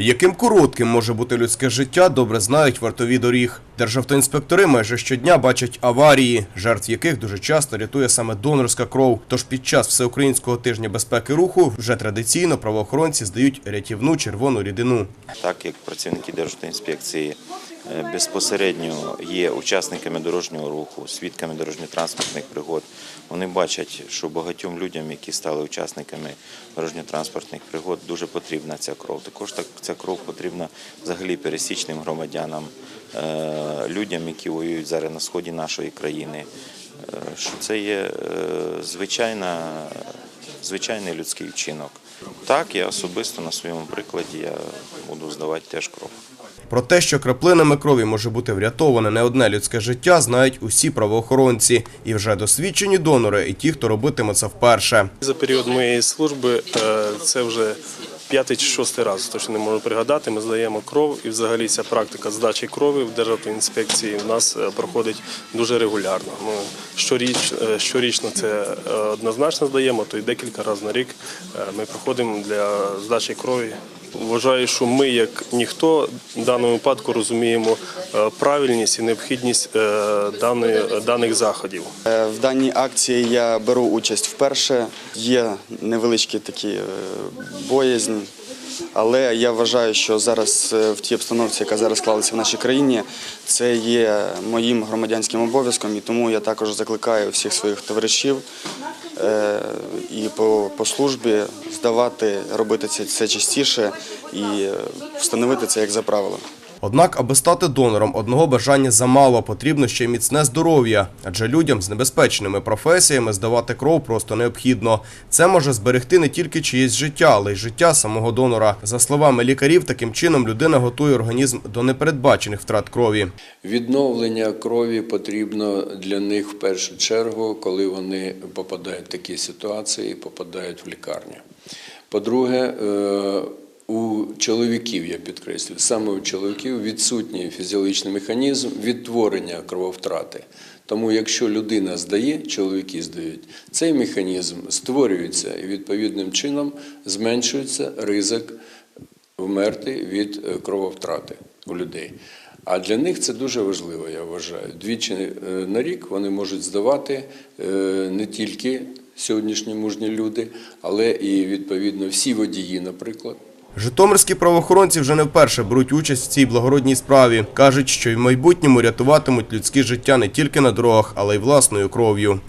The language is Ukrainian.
Яким коротким може бути людське життя, добре знають вартові доріг. Державтоінспектори майже щодня бачать аварії, жертв яких дуже часто рятує саме донорська кров. Тож під час всеукраїнського тижня безпеки руху вже традиційно правоохоронці здають рятівну червону рідину. Так як працівники Державтоінспекції е, безпосередньо є учасниками дорожнього руху, свідками дорожньо-транспортних пригод, вони бачать, що багатьом людям, які стали учасниками дорожньо-транспортних пригод, дуже потрібна ця кров. Також так ця кров потрібна взагалі пересічним громадянам, е, людям, які воюють зараз на сході нашої країни. Е, Що це є е, звичайна, звичайний людський вчинок. Так, я особисто на своєму прикладі я буду здавати теж кров. Про те, що краплинами крові може бути врятоване не одне людське життя, знають усі правоохоронці. І вже досвідчені донори, і ті, хто робитиме це вперше. За період моєї служби е, це вже п'ятий чи шостий раз, точно не можу пригадати. Ми здаємо кров, і взагалі ця практика здачі крові в Державній інспекції в нас е, проходить дуже регулярно. Ми щоріч, е, щорічно це е, однозначно здаємо, то й декілька разів на рік ми проходимо для здачі крові. Вважаю, що ми, як ніхто, в даному випадку розуміємо е, правильність і необхідність е, даних заходів. Е, В даній акції я беру участь вперше. Є невеличкі такі боязні, але я вважаю, що зараз в тій обстановці, яка зараз склалася в нашій країні, це є моїм громадянським обов'язком, і тому я також закликаю всіх своїх товаришів і по, по службі здавати, робити це, це частіше і е, встановити це як за правило. Однак, аби стати донором, одного бажання замало, потрібно ще й міцне здоров'я, адже людям з небезпечними професіями здавати кров просто необхідно. Це може зберегти не тільки чиєсь життя, але й життя самого донора. За словами лікарів, таким чином людина готує організм до непередбачених втрат крові. Відновлення крові потрібно для них в першу чергу, коли вони попадають в такі ситуації, попадають в лікарню. По-друге, е, у чоловіків, я підкреслюю, саме у чоловіків відсутній фізіологічний механізм відтворення крововтрати. Тому, якщо людина здає, чоловіки здають, цей механізм створюється і відповідним чином зменшується ризик вмерти від е, крововтрати у людей. А для них це дуже важливо, я вважаю. Двічі е, на рік вони можуть здавати не тільки сьогоднішні мужні люди, але і відповідно всі водії, наприклад. Житомирські правоохоронці вже не вперше беруть участь в цій благородній справі. кажуть, що й в майбутньому рятуватимуть людські життя не тільки на дорогах, але й власною кров'ю.